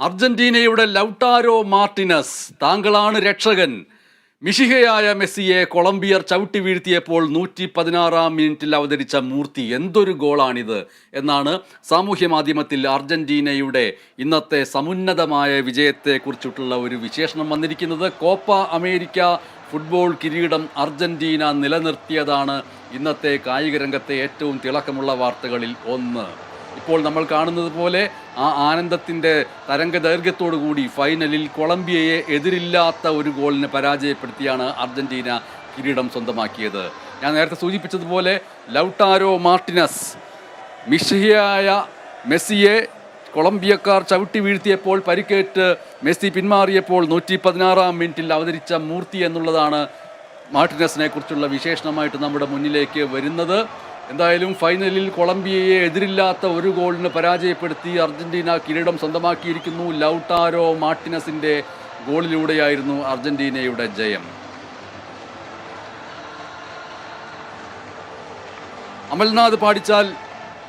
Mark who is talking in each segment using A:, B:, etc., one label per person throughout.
A: അർജന്റീനയുടെ Lautaro Martinez താങ്കളാണ് രക്ഷകൻ. മിഷിഹയായ മെസ്സിയെ കൊളംബിയർ ചവിട്ടി വീഴ്ത്തിയപ്പോൾ നൂറ്റി പതിനാറാം മിനിറ്റിൽ അവതരിച്ച മൂർത്തി എന്തൊരു ഗോളാണിത് എന്നാണ് സാമൂഹ്യ മാധ്യമത്തിൽ അർജന്റീനയുടെ ഇന്നത്തെ സമുന്നതമായ വിജയത്തെക്കുറിച്ചിട്ടുള്ള ഒരു വിശേഷണം വന്നിരിക്കുന്നത്. കോപ്പ അമേരിക്ക ഫുട്ബോൾ കിരീടം അർജന്റീന നിലനിർത്തിയതാണ് ഇന്നത്തെ കായിക രംഗത്തെ ഏറ്റവും തിളക്കമുള്ള വാർത്തകളിൽ ഒന്ന്. ഇപ്പോൾ നമ്മൾ കാണുന്നത് പോലെ ആ ആനന്ദത്തിന്റെ തരംഗ ദൈർഘ്യത്തോടു കൂടി ഫൈനലിൽ കൊളംബിയയെ എതിരില്ലാത്ത ഒരു ഗോളിന് പരാജയപ്പെടുത്തിയാണ് അർജന്റീന കിരീടം സ്വന്തമാക്കിയത്. ഞാൻ നേരത്തെ സൂചിപ്പിച്ചതുപോലെ ലൗട്ടാരോ മാർട്ടിനസ് മിഷിയായ മെസ്സിയെ കൊളംബിയക്കാർ ചവിട്ടി വീഴ്ത്തിയപ്പോൾ പരിക്കേറ്റ് മെസ്സി പിന്മാറിയപ്പോൾ നൂറ്റി പതിനാറാം മിനിറ്റിൽ അവതരിച്ച മൂർത്തി എന്നുള്ളതാണ് മാർട്ടിനസിനെ കുറിച്ചുള്ള വിശേഷണമായിട്ട് നമ്മുടെ മുന്നിലേക്ക് വരുന്നത്. എന്തായാലും ഫൈനലിൽ കൊളംബിയയെ എതിരില്ലാത്ത ഒരു ഗോളിന് പരാജയപ്പെടുത്തി അർജന്റീന കിരീടം സ്വന്തമാക്കിയിരിക്കുന്നു. ലൗട്ടാരോ മാർട്ടിനസിന്റെ ഗോളിലൂടെയായിരുന്നു അർജന്റീനയുടെ ജയം. അമൽനാഥ് പാടിച്ചാൽ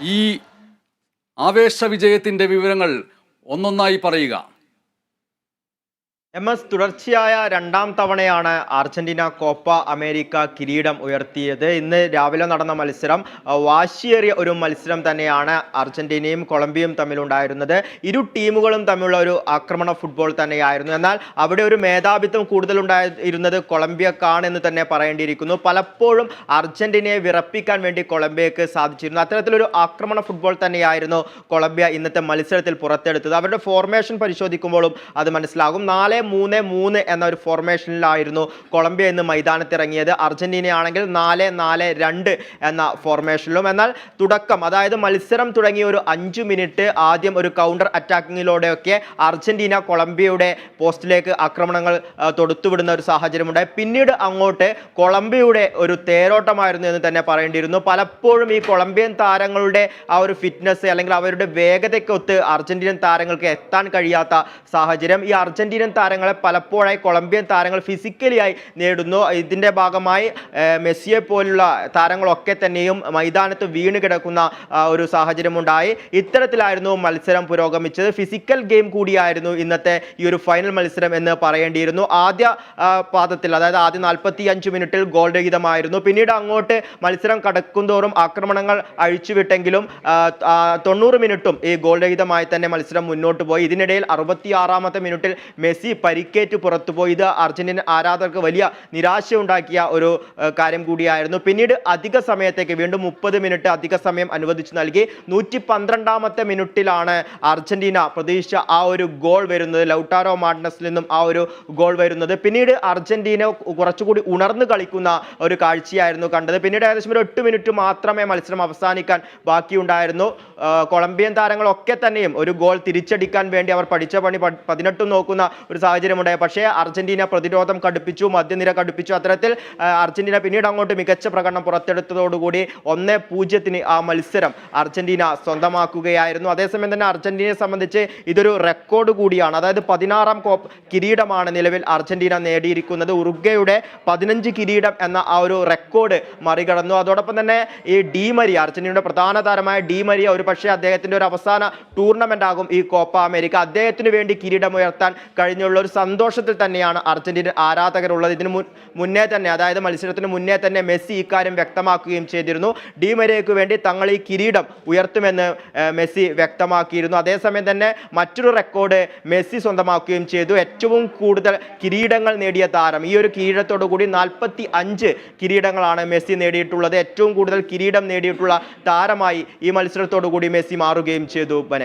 A: ഈ ആവേശ വിജയത്തിന്റെ വിവരങ്ങൾ ഒന്നൊന്നായി പറയുക.
B: എം എസ് തുടർച്ചയായ രണ്ടാം തവണയാണ് അർജന്റീന കോപ്പ അമേരിക്ക കിരീടം ഉയർത്തിയത്. ഇന്ന് രാവിലെ നടന്ന മത്സരം വാശിയേറിയ ഒരു മത്സരം തന്നെയാണ് അർജന്റീനയും കൊളംബിയയും തമ്മിലുണ്ടായിരുന്നത്. ഇരു ടീമുകളും തമ്മിലുള്ള ഒരു ആക്രമണ ഫുട്ബോൾ തന്നെയായിരുന്നു. എന്നാൽ അവിടെ ഒരു മേധാവിത്വം കൂടുതലുണ്ടായിരുന്നത് കൊളംബിയക്കാണ് എന്ന് തന്നെ പറയേണ്ടിയിരിക്കുന്നു. പലപ്പോഴും അർജന്റീനയെ വിറപ്പിക്കാൻ വേണ്ടി കൊളംബിയക്ക് സാധിച്ചിരുന്നു. അത്തരത്തിലൊരു ആക്രമണ ഫുട്ബോൾ തന്നെയായിരുന്നു കൊളംബിയ ഇന്നത്തെ മത്സരത്തിൽ പുറത്തെടുത്തത്. അവരുടെ ഫോർമേഷൻ പരിശോധിക്കുമ്പോഴും അത് മനസ്സിലാകും. നാല് മൂന്ന് മൂന്ന് എന്ന ഒരു ഫോർമേഷനിലായിരുന്നു കൊളംബിയ ഇന്ന് മൈതാനത്തിറങ്ങിയത്. അർജന്റീനയാണെങ്കിൽ നാല് നാല് രണ്ട് എന്ന ഫോർമേഷനിലും എന്നാൽ തുടക്കം അതായത് മത്സരം തുടങ്ങിയ ഒരു അഞ്ച് മിനിറ്റ് ആദ്യം ഒരു കൗണ്ടർ അറ്റാക്കിങ്ങിലൂടെയൊക്കെ അർജന്റീന കൊളംബിയയുടെ പോസ്റ്റിലേക്ക് ആക്രമണങ്ങൾ തൊടുത്തുവിടുന്ന ഒരു സാഹചര്യമുണ്ടായി. പിന്നീട് അങ്ങോട്ട് കൊളംബിയയുടെ ഒരു തേരോട്ടമായിരുന്നു എന്ന് തന്നെ പറയേണ്ടിയിരുന്നു. പലപ്പോഴും ഈ കൊളംബിയൻ താരങ്ങളുടെ ആ ഒരു ഫിറ്റ്നസ് അല്ലെങ്കിൽ അവരുടെ വേഗതയ്ക്കൊത്ത് അർജന്റീനൻ താരങ്ങൾക്ക് എത്താൻ കഴിയാത്ത സാഹചര്യം. ഈ അർജന്റീനൻ താരങ്ങളെ പലപ്പോഴായി കൊളംബിയൻ താരങ്ങൾ ഫിസിക്കലിയായി നേടുന്നു. ഇതിന്റെ ഭാഗമായി മെസ്സിയെ പോലുള്ള താരങ്ങളൊക്കെ തന്നെയും മൈതാനത്ത് വീണ് കിടക്കുന്ന ഒരു സാഹചര്യമുണ്ടായി. ഇത്തരത്തിലായിരുന്നു മത്സരം പുരോഗമിച്ചത്. ഫിസിക്കൽ ഗെയിം കൂടിയായിരുന്നു ഇന്നത്തെ ഈ ഒരു ഫൈനൽ മത്സരം എന്ന് പറയേണ്ടിയിരുന്നു. ആദ്യ പാദത്തിൽ അതായത് ആദ്യ നാൽപ്പത്തി അഞ്ച് മിനിറ്റിൽ ഗോൾ രഹിതമായിരുന്നു. പിന്നീട് അങ്ങോട്ട് മത്സരം കടക്കുന്തോറും ആക്രമണങ്ങൾ അഴിച്ചുവിട്ടെങ്കിലും തൊണ്ണൂറ് മിനിറ്റും ഈ ഗോൾ രഹിതമായി തന്നെ മത്സരം മുന്നോട്ട് പോയി. ഇതിനിടയിൽ അറുപത്തി ആറാമത്തെ മിനിറ്റിൽ മെസ്സി പരിക്കേറ്റ് പുറത്തുപോയി ഇത് അർജന്റീന ആരാധകർക്ക് വലിയ നിരാശ ഉണ്ടാക്കിയ ഒരു കാര്യം കൂടിയായിരുന്നു. പിന്നീട് അധിക സമയത്തേക്ക് വീണ്ടും മുപ്പത് മിനിറ്റ് അധിക സമയം അനുവദിച്ചു നൽകി. നൂറ്റി പന്ത്രണ്ടാമത്തെ മിനിറ്റിലാണ് അർജന്റീന പ്രതീക്ഷിച്ച ആ ഒരു ഗോൾ വരുന്നത്. ലൗട്ടാരോ മാർട്ടിനസിൽ നിന്നും ആ ഒരു ഗോൾ വരുന്നത്. പിന്നീട് അർജന്റീന കുറച്ചുകൂടി ഉണർന്നു കളിക്കുന്ന ഒരു കാഴ്ചയായിരുന്നു കണ്ടത്. പിന്നീട് ഏകദേശം ഒരു എട്ട് മിനിറ്റ് മാത്രമേ മത്സരം അവസാനിക്കാൻ ബാക്കിയുണ്ടായിരുന്നു. കൊളംബിയൻ താരങ്ങളൊക്കെ തന്നെയും ഒരു ഗോൾ തിരിച്ചടിക്കാൻ വേണ്ടി അവർ പഠിച്ച പണി പതിനെട്ടും നോക്കുന്ന ഒരു സാഹചര്യമുണ്ടായി. പക്ഷേ അർജന്റീന പ്രതിരോധം കടുപ്പിച്ചു മധ്യനിര കടുപ്പിച്ചു. അത്തരത്തിൽ അർജന്റീന പിന്നീട് അങ്ങോട്ട് മികച്ച പ്രകടനം പുറത്തെടുത്തതോടുകൂടി ഒന്ന് പൂജ്യത്തിന് ആ മത്സരം അർജന്റീന സ്വന്തമാക്കുകയായിരുന്നു. അതേസമയം തന്നെ അർജന്റീനയെ സംബന്ധിച്ച് ഇതൊരു റെക്കോർഡ് കൂടിയാണ്. അതായത് പതിനാറാം കോപ്പ് കിരീടമാണ് നിലവിൽ അർജന്റീന നേടിയിരിക്കുന്നത്. ഉറുഗ്വയുടെ പതിനഞ്ച് കിരീടം എന്ന ആ ഒരു റെക്കോർഡ് മറികടന്നു. അതോടൊപ്പം തന്നെ ഈ ഡി മരിയ അർജന്റീനയുടെ പ്രധാന താരമായ ഡി മരിയ ഒരു പക്ഷേ അദ്ദേഹത്തിന്റെ ഒരു അവസാന ടൂർണമെന്റ് ആകും ഈ കോപ്പ അമേരിക്ക. അദ്ദേഹത്തിന് വേണ്ടി കിരീടമുയർത്താൻ കഴിഞ്ഞുള്ള. ഒരു സന്തോഷത്തിൽ തന്നെയാണ് അർജന്റീന ആരാധകരുള്ളത്. ഇതിന് മുന്നേ തന്നെ അതായത് മത്സരത്തിന് മുന്നേ തന്നെ മെസ്സി ഇക്കാര്യം വ്യക്തമാക്കുകയും ചെയ്തിരുന്നു. ഡി മരിയയ്ക്ക് വേണ്ടി തങ്ങൾ ഈ കിരീടം ഉയർത്തുമെന്ന് മെസ്സി വ്യക്തമാക്കിയിരുന്നു. അതേസമയം തന്നെ മറ്റൊരു റെക്കോർഡ് മെസ്സി സ്വന്തമാക്കുകയും ചെയ്തു. ഏറ്റവും കൂടുതൽ കിരീടങ്ങൾ നേടിയ താരം. ഈ ഒരു കിരീടത്തോടു കൂടി നാൽപ്പത്തി അഞ്ച് കിരീടങ്ങളാണ് മെസ്സി നേടിയിട്ടുള്ളത്. ഏറ്റവും കൂടുതൽ കിരീടം നേടിയിട്ടുള്ള താരമായി ഈ മത്സരത്തോടു കൂടി മെസ്സി മാറുകയും ചെയ്തു ബനെ